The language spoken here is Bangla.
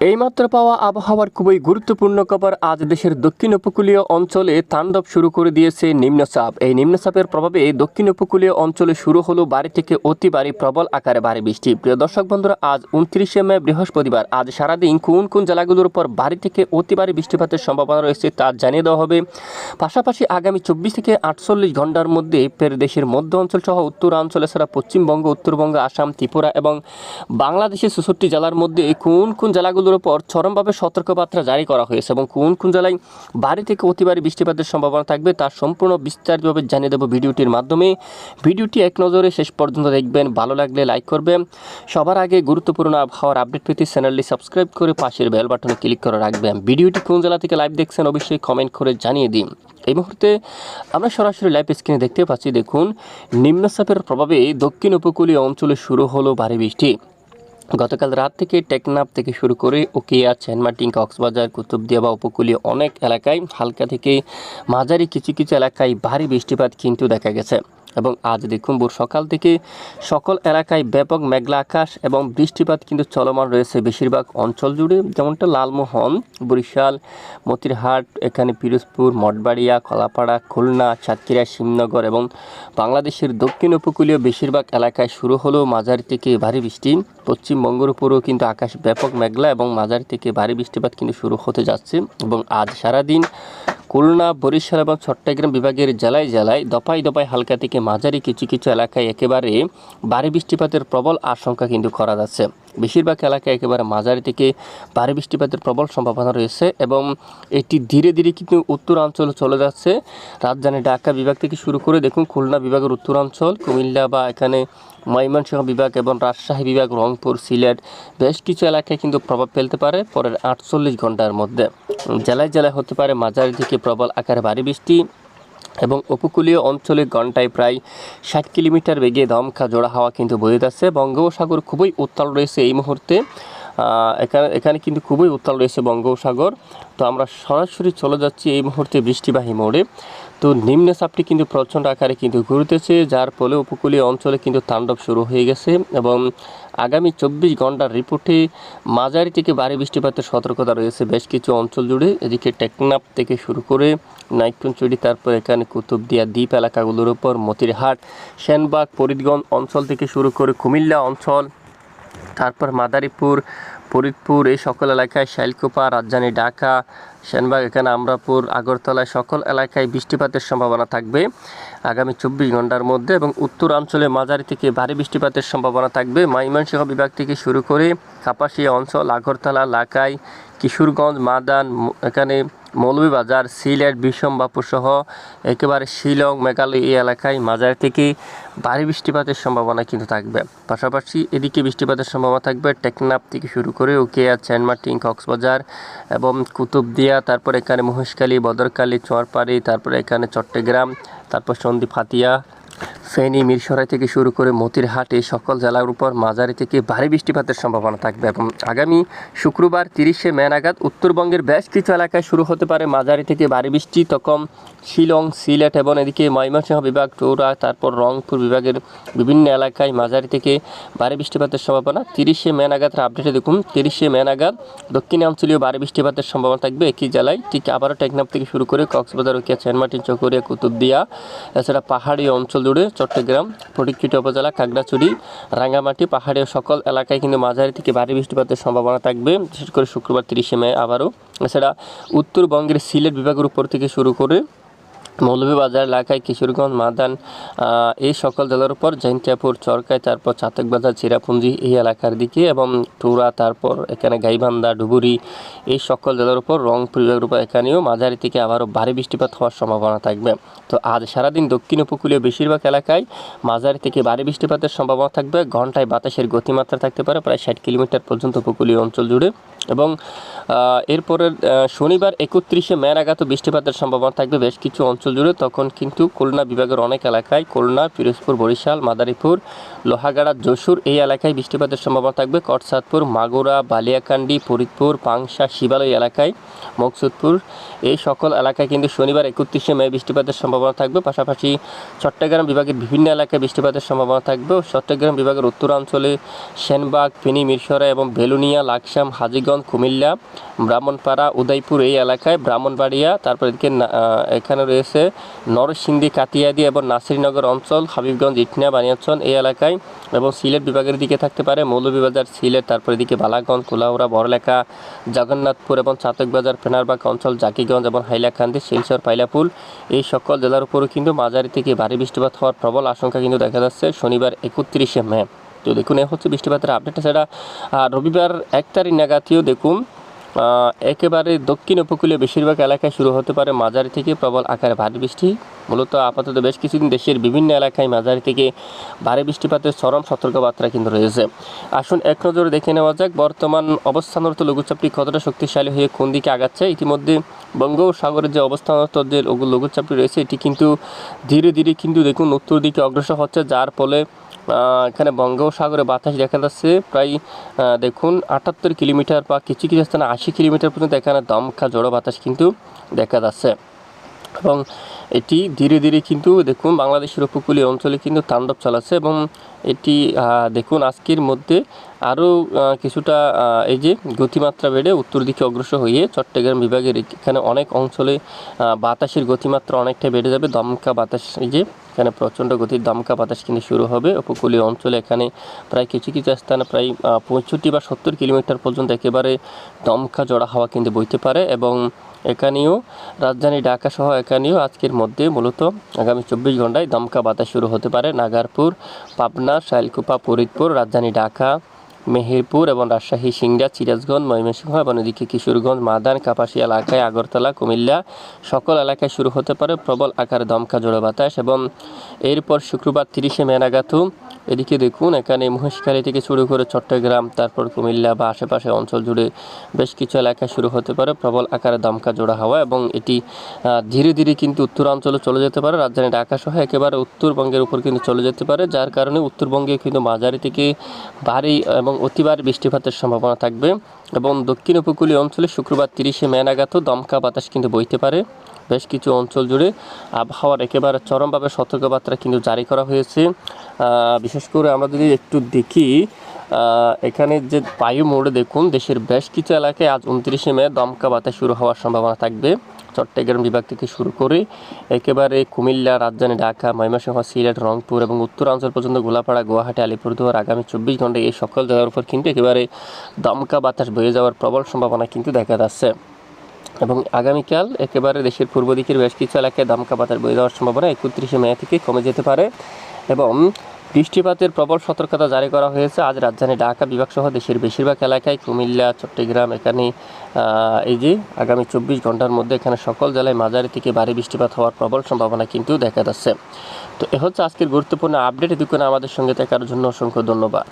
এইমাত্র পাওয়া আবহাওয়ার খুবই গুরুত্বপূর্ণ খবর আজ দেশের দক্ষিণ উপকূলীয় অঞ্চলে তাণ্ডব শুরু করে দিয়েছে নিম্নচাপ। এই নিম্নচাপের প্রভাবে দক্ষিণ উপকূলীয় অঞ্চলে শুরু হলো বাড়ি থেকে অতি বাড়ি প্রবল আকারে ভারী বৃষ্টি। প্রিয় দর্শক বন্ধুরা, আজ উনত্রিশে মে, বৃহস্পতিবার। আজ সারাদিন কোন কোন জেলাগুলোর উপর বাড়ি থেকে অতি ভারী বৃষ্টিপাতের সম্ভাবনা রয়েছে তা জানিয়ে দেওয়া হবে। পাশাপাশি আগামী চব্বিশ থেকে আটচল্লিশ ঘণ্টার মধ্যে ফের দেশের মধ্য অঞ্চল সহ উত্তরাঞ্চল, এছাড়া পশ্চিমবঙ্গ, উত্তরবঙ্গ, আসাম, ত্রিপুরা এবং বাংলাদেশের চৌষট্টি জেলার মধ্যে কোন কোন জেলাগুলোর উপর চরমভাবে সতর্কবার্তা জারি করা হয়েছে এবং কোন কোন জেলায় বাড়ি থেকে অতিবারী বৃষ্টিপাতের সম্ভাবনা থাকবে তার সম্পূর্ণ বিস্তারিতভাবে জানিয়ে দেবো ভিডিওটির মাধ্যমে। ভিডিওটি এক নজরে শেষ পর্যন্ত দেখবেন, ভালো লাগলে লাইক করবেন। সবার আগে গুরুত্বপূর্ণ আবহাওয়ার আপডেট পেতে চ্যানেলটি সাবস্ক্রাইব করে পাশের বেল বাটনে ক্লিক করে রাখবেন। ভিডিওটি কোন জেলা থেকে লাইভ দেখছেন অবশ্যই কমেন্ট করে জানিয়ে দিন। এই মুহূর্তে আমরা সরাসরি লাইভ স্ক্রিনে দেখতে পাচ্ছি, দেখুন, নিম্নচাপের প্রভাবে দক্ষিণ উপকূলীয় অঞ্চলে শুরু হলো ভারী বৃষ্টি। গতকাল রাত থেকে টেকনাপ থেকে শুরু করে ওকিয়া চেনমার্টিন কক্সবাজার, কুতুবদিয়া বা উপকূলীয় অনেক এলাকায় হালকা থেকে মাঝারি কিছু কিছু এলাকায় ভারী বৃষ্টিপাত কিন্তু দেখা গেছে। এবং আজ দেখুন, ভোর সকাল থেকে সকল এলাকায় ব্যাপক মেঘলা আকাশ এবং বৃষ্টিপাত কিন্তু চলমান রয়েছে বেশিরভাগ অঞ্চল জুড়ে। যেমনটা লালমোহন, বরিশাল, মতিরহাট, এখানে পিরোজপুর, মঠবাড়িয়া কলাপাড়া খুলনা, সাতক্ষীরা, শিবনগর এবং বাংলাদেশের দক্ষিণ উপকূলীয় বেশিরভাগ এলাকায় শুরু হলো মাঝারি থেকে ভারী বৃষ্টি। পশ্চিমবঙ্গের উপরেও কিন্তু আকাশ ব্যাপক মেঘলা এবং মাঝারি থেকে ভারী বৃষ্টিপাত কিন্তু শুরু হতে যাচ্ছে এবং আজ সারাদিন খুলনা, বরিশাল এবং চট্টগ্রাম বিভাগের জেলায় জেলায় দপাই দপাই হালকা থেকে মাঝারি কিছু কিছু এলাকায় একেবারে ভারী বৃষ্টিপাতের প্রবল আশঙ্কা কিন্তু করা যাচ্ছে। বেশিরভাগ এলাকায় একেবারে মাঝারি থেকে ভারী বৃষ্টিপাতের প্রবল সম্ভাবনা রয়েছে এবং এটি ধীরে ধীরে কিন্তু উত্তরাঞ্চলে চলে যাচ্ছে। রাজধানী ঢাকা বিভাগ থেকে শুরু করে দেখুন খুলনা বিভাগের উত্তরাঞ্চল, কুমিল্লা বা এখানে ময়মনসিংহ বিভাগ এবং রাজশাহী বিভাগ, রংপুর, সিলেট বেশ কিছু এলাকায় কিন্তু প্রভাব ফেলতে পারে পরের আটচল্লিশ ঘণ্টার মধ্যে। জেলায় জেলায় হতে পারে মাঝারি থেকে প্রবল আকারে ভারী বৃষ্টি। এবং উপকূলীয় অঞ্চলে ঘন্টায় প্রায় ষাট কিলোমিটার বেগে দমকা জোড়া হাওয়া কিন্তু বয়ে যাচ্ছে। বঙ্গোপসাগর খুবই উত্তাল রয়েছে এই মুহূর্তে। এখানে এখানে কিন্তু খুবই উত্তাল রয়েছে বঙ্গোপসাগর। তো আমরা সরাসরি চলে যাচ্ছি এই মুহূর্তে বৃষ্টিবাহী মোড়ে। তো নিম্নচাপটি কিন্তু প্রচণ্ড আকারে কিন্তু ঘুরতেছে, যার ফলে উপকূলীয় অঞ্চলে কিন্তু তাণ্ডব শুরু হয়ে গেছে এবং আগামী চব্বিশ ঘণ্টার রিপোর্টে মাঝারি থেকে ভারী বৃষ্টিপাতের সতর্কতা রয়েছে। বেশ কিছু অঞ্চল জুড়ে এদিকে টেকনাপ থেকে শুরু করে নাইকুঞ্চুরি তারপর এখানে কুতুবদিয়া দ্বীপ এলাকাগুলোর উপর মতিরহাট, সেনবাগ, ফরিদগঞ্জ অঞ্চল থেকে শুরু করে কুমিল্লা অঞ্চল, তারপর মাদারীপুর ফরিদপুর, এই সকল এলাকায় শাইলকুপা, রাজধানী ঢাকা, সেনবাগ, এখানে আমরাপুর, আগরতলায় সকল এলাকায় বৃষ্টিপাতের সম্ভাবনা থাকবে আগামী চব্বিশ ঘণ্টার মধ্যে এবং উত্তরাঞ্চলে মাঝারি থেকে ভারী বৃষ্টিপাতের সম্ভাবনা থাকবে। মাইমনসিংহ বিভাগ থেকে শুরু করে কাপাসিয়া অঞ্চল, আগরতলা, লাকাই, কিশোরগঞ্জ, মাদান, এখানে মৌলভীবাজার, সিলেট বিষমবাপুর সহ একেবারে শিলং, মেঘালয় এই এলাকায় মাঝারি থেকে ভারী বৃষ্টিপাতের সম্ভাবনা কিন্তু থাকবে। পাশাপাশি এদিকে বৃষ্টিপাতের সম্ভাবনা থাকবে টেকনাপ থেকে শুরু করে উকিয়া চেনমার্টিন কক্সবাজার এবং কুতুবদিয়া, তারপর এখানে মহেশখালী বদরকালী চরপাড়ি তারপর এখানে চট্টগ্রাম, তারপর সন্দীপ হাতিয়া ফেনী, মিরসরাই থেকে শুরু করে মতিরহাট সকল জেলার উপর মাঝারি থেকে ভারী বৃষ্টিপাতের সম্ভাবনা থাকবে এবং আগামী শুক্রবার তিরিশে মে নাগাদ উত্তরবঙ্গের বেশ কিছু এলাকায় শুরু হতে পারে মাঝারি থেকে ভারী বৃষ্টি। তখন শিলং, সিলেট এবং এদিকে ময়মনসিংহ বিভাগ টৌরা তারপর রংপুর বিভাগের বিভিন্ন এলাকায় মাঝারি থেকে ভারী বৃষ্টিপাতের সম্ভাবনা। তিরিশে মে নাগাদ আপডেটে দেখুন, তিরিশে মে নাগাদ দক্ষিণাঞ্চলীয় ভারী বৃষ্টিপাতের সম্ভাবনা থাকবে একই জেলায়। ঠিক আবারও টেকনাফ থেকে শুরু করে কক্সবাজার ওকিয়া চেনমার্টিন চকরিয়া, কুতুবদিয়া, এছাড়া পাহাড়ি অঞ্চল জুড়ে চট্টগ্রাম ফটিকচুটি উপজেলা, খাগড়াছড়ি, রাঙ্গামাটি পাহাড়ের সকল এলাকায় কিন্তু মাঝারি থেকে ভারী বৃষ্টিপাতের সম্ভাবনা থাকবে, বিশেষ করে শুক্রবার তিরিশে মে আবারও। এছাড়া উত্তরবঙ্গের সিলেট বিভাগের উপর থেকে শুরু করে মৌলভীবাজার এলাকায় কিশোরগঞ্জ, মাদান এই সকল জেলার উপর জৈন্তিয়াপুর চরকায় তারপর চাতকবাজার, চিরাপুঞ্জি এই এলাকার দিকে এবং টুরা, তারপর এখানে গাইবান্ধা, ডুবুরি এই সকল জেলার উপর রংপুর বিভাগের উপর এখানেও মাঝারি থেকে আবারও ভারী বৃষ্টিপাত হওয়ার সম্ভাবনা থাকবে। তো আজ সারাদিন দক্ষিণ উপকূলীয় বেশিরভাগ এলাকায় মাঝারি থেকে ভারী বৃষ্টিপাতের সম্ভাবনা থাকবে। ঘন্টায় বাতাসের গতিমাত্রা থাকতে পারে, প্রায় ষাট কিলোমিটার পর্যন্ত উপকূলীয় অঞ্চল জুড়ে এবং এরপরের শনিবার একত্রিশে মে নাগাদ বৃষ্টিপাতের সম্ভাবনা থাকবে। বেশ কিছু অঞ্চল জুড়ে তখন কিন্তু খুলনা বিভাগের অনেক এলাকায় খুলনা, পিরোজপুর, বরিশাল, মাদারীপুর, লোহাগাড়া, যশোর এই এলাকায় বৃষ্টিপাতের সম্ভাবনা থাকবে। কটসাদপুর, মাগুরা, বালিয়াকান্দি, ফরিদপুর, পাংশা, শিবালয় এলাকায়, মকসুদপুর এই সকল এলাকায় কিন্তু শনিবার একত্রিশে মে বৃষ্টিপাতের সম্ভাবনা থাকবে। পাশাপাশি চট্টগ্রাম বিভাগের বিভিন্ন এলাকায় বৃষ্টিপাতের সম্ভাবনা থাকবে। চট্টগ্রাম বিভাগের উত্তরাঞ্চলে সেনবাগ, ফেনী, মিরসরা এবং বেলুনিয়া, লাকসাম, হাজিগঞ্জ, কুমিল্লা, ব্রাহ্মণপাড়া, উদয়পুর এই এলাকায় ব্রাহ্মণবাড়িয়া, তারপর এদিকে এখানে রয়েছে নরসিংদী কাতিয়াদি এবং নাসিরনগর অঞ্চল, হাবিবগঞ্জ, ইটনা বানিয়াচন এই এলাকায় এবং সিলেট বিভাগের দিকে থাকতে পারে মৌলভীবাজার, সিলেট, তারপর এদিকে বালাগঞ্জ, কুলাউড়া, বড়লেখা, জগন্নাথপুর এবং চাতকবাজার, ফেনারবাগ অঞ্চল, জাকিগঞ্জ এবং হাইলাকান্দি, শিলচর পাইলাপুল এই সকল জেলার উপরও কিন্তু মাঝারি থেকে ভারী বৃষ্টিপাত হওয়ার প্রবল আশঙ্কা কিন্তু দেখা যাচ্ছে শনিবার একত্রিশে মে। তো দেখুন, এ হচ্ছে বৃষ্টিপাতের আপডেট সেটা আর রবিবার এক তারিখ নাগাতিও দেখুন একেবারে দক্ষিণ উপকূলীয় বেশিরভাগ এলাকায় শুরু হতে পারে মাঝারি থেকে প্রবল আকারে ভারী বৃষ্টি। মূলত আপাতত বেশ কিছুদিন দেশের বিভিন্ন এলাকায় মাঝারি থেকে ভারী বৃষ্টিপাতের চরম সতর্কবার্তা কিন্তু রয়েছে। আসুন এক নজরে দেখে নেওয়া যাক, বর্তমান অবস্থানরত লঘুচাপটি কতটা শক্তিশালী হয়ে কোন দিকে আগাচ্ছে। ইতিমধ্যে বঙ্গোপসাগরের যে অবস্থানরত যে লঘুচাপটি রয়েছে, এটি কিন্তু ধীরে ধীরে কিন্তু দেখুন উত্তর দিকে অগ্রসর হচ্ছে, যার ফলে এখানে বঙ্গোপসাগরে বাতাস দেখা যাচ্ছে। প্রায় দেখুন, আটাত্তর কিলোমিটার বা কিছু কিছু স্থানে আশি কিলোমিটার পর্যন্ত এখানে দমকা জড়ো বাতাস কিন্তু দেখা যাচ্ছে। এবং এটি ধীরে ধীরে কিন্তু দেখুন বাংলাদেশের উপকূলীয় অঞ্চলে কিন্তু তাণ্ডব চালাচ্ছে এবং এটি দেখুন আজকের মধ্যে আরও কিছুটা এই যে গতিমাত্রা বেড়ে উত্তর দিকে অগ্রসর হয়ে চট্টগ্রাম বিভাগের এখানে অনেক অঞ্চলে বাতাসের গতিমাত্রা অনেকটা বেড়ে যাবে। দমকা বাতাস, এই যে এখানে প্রচণ্ড গতির দমকা বাতাস কিন্তু শুরু হবে। উপকূলীয় অঞ্চলে এখানে প্রায় কিছু কিছু স্থানে প্রায় পঁয়ষট্টি বা সত্তর কিলোমিটার পর্যন্ত একেবারে দমকা জড়া হাওয়া কিন্তু বইতে পারে এবং এখানেও রাজধানী ঢাকা সহ এখানেও আজকের মধ্যে মূলত আগামী চব্বিশ ঘন্টায় দমকা বাতাস শুরু হতে পারে। নাগারপুর, পাবনা, শাইলকুপা, ফরিদপুর, রাজধানী ঢাকা, মেহেরপুর এবং রাজশাহী, সিংড়া, সিরাজগঞ্জ, ময়মনসিংহ এবং এদিকে কিশোরগঞ্জ, মাদান, কাপাসিয়া এলাকায় আগরতলা, কুমিল্লা সকল এলাকায় শুরু হতে পারে প্রবল আকারে দমকা জোড়া বাতাস এবং এরপর শুক্রবার তিরিশে মে নাগাদও এদিকে দেখুন, এখানে মহেশখালী থেকে শুরু করে চট্টগ্রাম, তারপর কুমিল্লা বা আশেপাশে অঞ্চল জুড়ে বেশ কিছু এলাকায় শুরু হতে পারে। প্রবল আকারে দমকা জোড়া হাওয়া এবং এটি ধীরে ধীরে কিন্তু উত্তরাঞ্চলে চলে যেতে পারে। রাজধানী ঢাকা সহ একেবারে উত্তরবঙ্গের উপর কিন্তু চলে যেতে পারে, যার কারণে উত্তরবঙ্গে কিন্তু মাঝারি থেকে ভারী এবং অতি ভারী বৃষ্টিপাতের সম্ভাবনা থাকবে এবং দক্ষিণ উপকূলীয় অঞ্চলে শুক্রবার তিরিশে মে নাগাদও দমকা বাতাস কিন্তু বইতে পারে। বেশ কিছু অঞ্চল জুড়ে আবহাওয়ার একেবারে চরমভাবে সতর্কবার্তা কিন্তু জারি করা হয়েছে। বিশেষ করে আমরা যদি একটু দেখি এখানে যে বায়ু মোড়ে দেখুন, দেশের বেশ কিছু এলাকায় আজ উনত্রিশে মে দমকা বাতাস শুরু হওয়ার সম্ভাবনা থাকবে। চট্টগ্রাম বিভাগ থেকে শুরু করে একেবারে কুমিল্লা, রাজধানী ঢাকা, ময়মনসিংহ, সিলেট, রংপুর এবং উত্তরাঞ্চল পর্যন্ত গোলাপাড়া, গুয়াহাটি, আলিপুরদুয়ার আগামী চব্বিশ ঘন্টায় এই সকল জায়গার উপর কিন্তু একেবারে দমকা বাতাস বয়ে যাওয়ার প্রবল সম্ভাবনা কিন্তু দেখা যাচ্ছে। এবং আগামীকাল একেবারে দেশের পূর্ব দিকের বেশ কিছু এলাকায় দমকা বাতাস বয়ে যাওয়ার সম্ভাবনা একত্রিশে মে থেকে কমে যেতে পারে এবং বৃষ্টিপাতের প্রবল সতর্কতা জারি করা হয়েছে। আজ রাজধানী ঢাকা বিভাগ সহ দেশের বেশিরভাগ এলাকায় কুমিল্লা, চট্টগ্রাম এখানে এই যে আগামী চব্বিশ ঘণ্টার মধ্যে এখানে সকল জেলায় মাঝারি থেকে ভারী বৃষ্টিপাত হওয়ার প্রবল সম্ভাবনা কিন্তু দেখা যাচ্ছে। তো এ হচ্ছে আজকের গুরুত্বপূর্ণ আপডেট। এটুকুন আমাদের সঙ্গে থাকার জন্য অসংখ্য ধন্যবাদ।